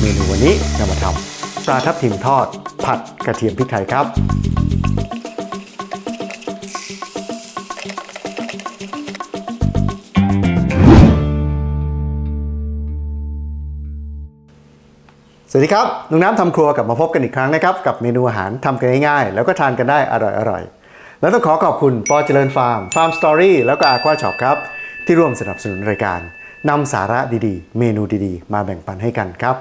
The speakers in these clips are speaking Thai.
เมนูวันนี้จะมาทำปลาทับทิมทอด ผัดกระเทียมพริกไทยครับ สวัสดีครับลุงน้ำทำครัวกลับมาพบกันอีกครั้งนะครับ กับเมนูอาหารทำกันง่ายๆ แล้วก็ทานกันได้อร่อยๆ แล้วต้องขอขอบคุณปอเจริญฟาร์มฟาร์มสตอรี่แล้วก็อาควาช็อปครับ ที่ร่วมสนับสนุนรายการ นำสาระดีๆ เมนูดีๆ มาแบ่งปันให้กันครับ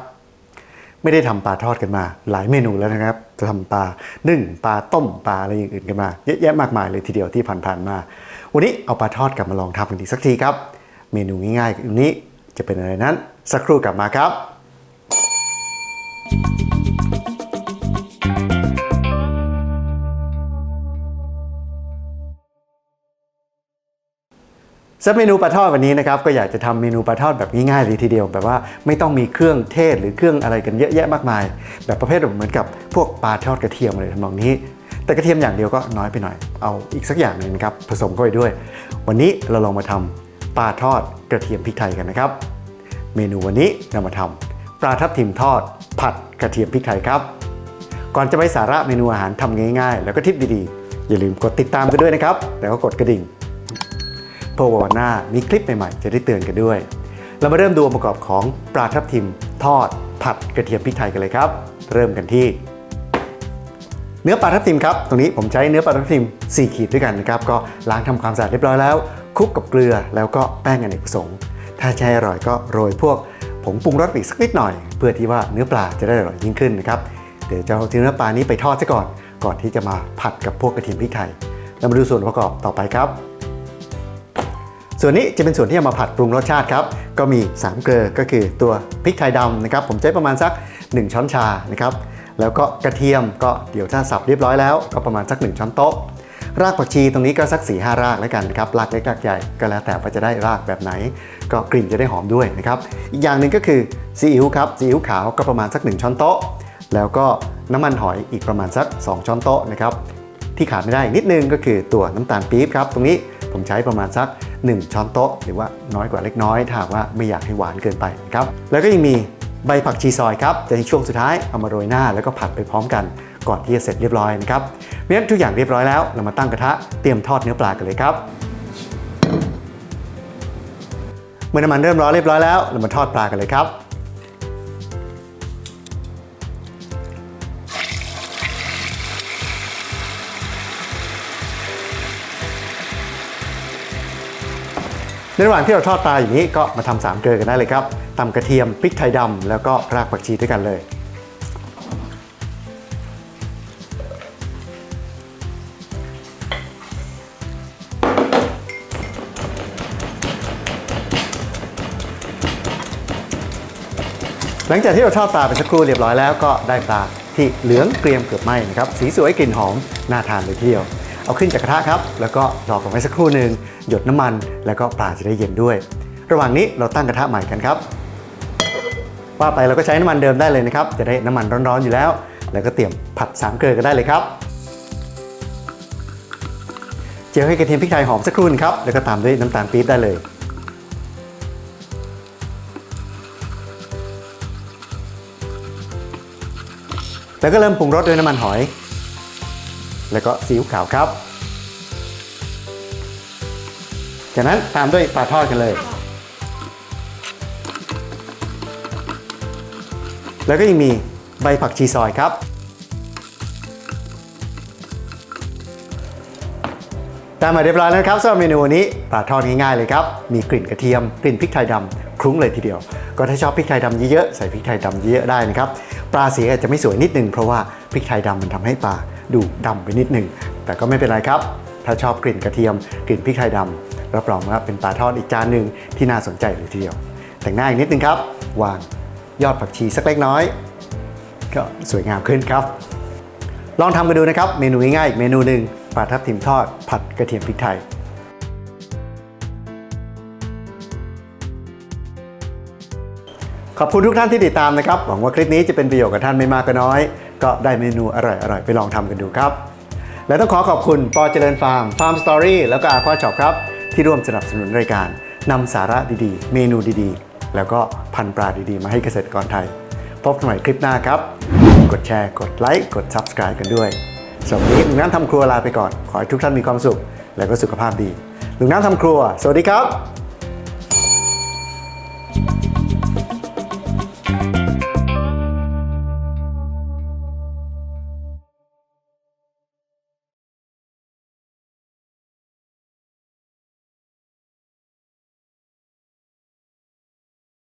ไม่ได้ทำปลาทอดกันมา หลายเมนูแล้วนะครับจะทำปลานึ่งปลาต้มปลาอะไรอย่างอื่นกันมาเยอะแยะมากมายเลยทีเดียวที่ผ่านๆมา วันนี้เอาปลาทอดกลับมาลองทำกันอีกสักทีครับ เมนูง่ายๆวันนี้จะเป็นอะไรนั้น สักครู่กลับมาครับ สำหรับเมนูปลาทอดวันนี้นะครับก็อยากจะทำเมนูปลาทอดแบบง่ายๆเลยทีเดียวแบบว่าไม่ต้องมีเครื่องเทศหรือเครื่องอะไรกันเยอะแยะมากมาย แบบประเภทแบบเหมือนกับพวกปลาทอดกระเทียมอะไรทำนองนี้ แต่กระเทียมอย่างเดียวก็น้อยไปหน่อย เอาอีกสักอย่างหนึ่งนะครับผสมเข้าไปด้วย วันนี้เราลองมาทำปลาทอดกระเทียมพริกไทยกันนะครับ เมนูวันนี้เรามาทำปลาทับทิมทอด ผัดกระเทียมพริกไทยครับ ก่อนจะไปสาระเมนูอาหารทำง่าย ๆ แล้วก็ทิปดีๆอย่าลืมกดติดตามกันด้วยนะครับแล้วก็กดกระดิ่ง เพื่อว่าวันหน้ามีคลิปใหม่ๆ จะได้เตือนกันด้วย เรามาเริ่มดูองค์ประกอบของปลาทับทิม ทอด ผัดกระเทียมพริกไทยกันเลยครับ เริ่มกันที่ เนื้อปลาทับทิมครับ ตรงนี้ผมใช้เนื้อปลาทับทิม 4 ขีดด้วยกันนะครับ ก็ล้างทำความสะอาดเรียบร้อยแล้วคลุกกับเกลือแล้วก็แป้งอเนกประสงค์ถ้าให้อร่อยก็โรยพวกผงปรุงรสอีกสักนิดหน่อย เพื่อที่ว่าเนื้อปลาจะได้อร่อยยิ่งขึ้นนะครับเดี๋ยวจะเอาเนื้อปลานี้ไปทอดซะก่อน ก่อนที่จะมาผัดกับพวกกระเทียมพริกไทยเรามาดูส่วนประกอบต่อไปครับ ส่วนนี้จะเป็นส่วนที่เอามาผัดปรุงรสชาติครับ ก็มี 3 เกลือก็คือตัวพริกไทยดำนะครับ ผมใช้ประมาณสัก 1 ช้อนชานะครับ แล้วก็กระเทียมก็เดี๋ยวถ้าสับเรียบร้อยแล้วก็ประมาณสัก 1 ช้อนโต๊ะ รากผักชีตรงนี้ก็สัก4ีหรากแล้วกันครับ รากเล็กรากใหญ่ก็แล้วแต่ว่าจะได้รากแบบไหน ก็กลิ่นจะได้หอมด้วยนะครับ อีกอย่างหนึ่งก็คือซีอิ๊วครับ ซีอิ๊วขาวก็ประมาณสัก 1 ช้อนโต๊ะ แล้วก็น้ำมันหอยอีกประมาณสัก 2 ช้อนโต๊ะนะครับ ที่ขาดไม่ได้นิดนึงก็คือตัวน้ำตาลปี๊บครับ ตรงนี้ผมใช้ประมาณสัก 1 ช้อนโต๊ะ หรือว่าน้อยกว่าเล็กน้อยถ้าว่าไม่อยากให้หวานเกินไปนะครับแล้วก็ยังมีใบผักชีซอยครับจะในช่วงสุดท้ายเอามาโรยหน้าแล้วก็ผัดไปพร้อมกันก่อนที่จะเสร็จเรียบร้อยนะครับเมื่อทุกอย่างเรียบร้อยแล้วเรามาตั้งกระทะเตรียมทอดเนื้อปลากันเลยครับเมื่อน้ำมันเริ่มร้อนเรียบร้อยแล้วเรามาทอดปลากันเลยครับ ในระหว่างที่เราทอดปลาอย่างนี้ก็มาทำสามเกลือกันได้เลยครับตำกระเทียมพริกไทยดำแล้วก็รากผักชีด้วยกันเลย หลังจากที่เราทอดปลาไปสักครู่เรียบร้อยแล้วก็ได้ปลาที่เหลืองเกรียมเกือบไหมนะครับสีสวยกลิ่นหอมน่าทานเลยทีเดียว เอาขึ้นจากกระทะครับ แล้วก็รอก่อนไว้สักครู่หนึ่งหยดน้ำมัน แล้วก็ปลาจะได้เย็นด้วย ระหว่างนี้เราตั้งกระทะใหม่กันครับว่าไปเราก็ใช้น้ำมันเดิมได้เลยนะครับ จะได้น้ำมันร้อนๆอยู่แล้ว แล้วก็เตรียมผัดสามเกลือกันได้เลยครับ เจียวให้กระเทียมพริกไทยหอมสักครู่หนึงครับ แล้วก็ตามด้วยน้ำตาลปี๊บได้เลยแล้วก็เริ่มปรุงรสด้วยน้ำมันหอย แล้วก็ซีอิ๊วขาวครับ จากนั้นตามด้วยปลาทอดกันเลย แล้วก็ยังมีใบผักชีซอยครับ ตามมาเรียบร้อยแล้วนะครับสำหรับเมนูวันนี้ปลาทอดง่ายๆเลยครับ มีกลิ่นกระเทียม กลิ่นพริกไทยดำคลุ้งเลยทีเดียว ก็ถ้าชอบพริกไทยดำเยอะๆใส่พริกไทยดำเยอะๆได้นะครับ ปลาสีอาจจะไม่สวยนิดนึงเพราะว่าพริกไทยดำมันทำให้ปลาดูดำไปนิดนึง แต่ก็ไม่เป็นไรครับ ถ้าชอบกลิ่นกระเทียม กลิ่นพริกไทยดำรับรองว่าเป็นปลาทอดอีกจานหนึ่งที่น่าสนใจเลยทีเดียว แต่งหน้าอีกนิดนึงครับ วางยอดผักชีสักเล็กน้อย ก็สวยงามขึ้นครับ ลองทำกันดูนะครับ เมนูง่ายๆอีกเมนูหนึ่งปลาทับทิมทอดผัดกระเทียมพริกไทย ขอบคุณทุกท่านที่ติดตามนะครับ หวังว่าคลิปนี้จะเป็นประโยชน์กับท่านไม่มากก็น้อย ก็ได้เมนูอร่อยๆ ไปลองทำกันดูครับ และต้องขอขอบคุณปอเจริญฟาร์มฟาร์มสตอรี่แล้วก็อาควาช็อปครับ ที่ร่วมสนับสนุนรายการนำสาระดีๆ เมนูดีๆ แล้วก็พันปลาดีๆ มาให้เกษตรกรไทย พบกันใหม่คลิปหน้าครับ กดแชร์ กดไลค์ กด Subscribe กันด้วยสำหรับวันนี้ลุงน้ำทำครัวลาไปก่อน ขอให้ทุกท่านมีความสุข และก็สุขภาพดีลุงน้ำทำครัว สวัสดีครับ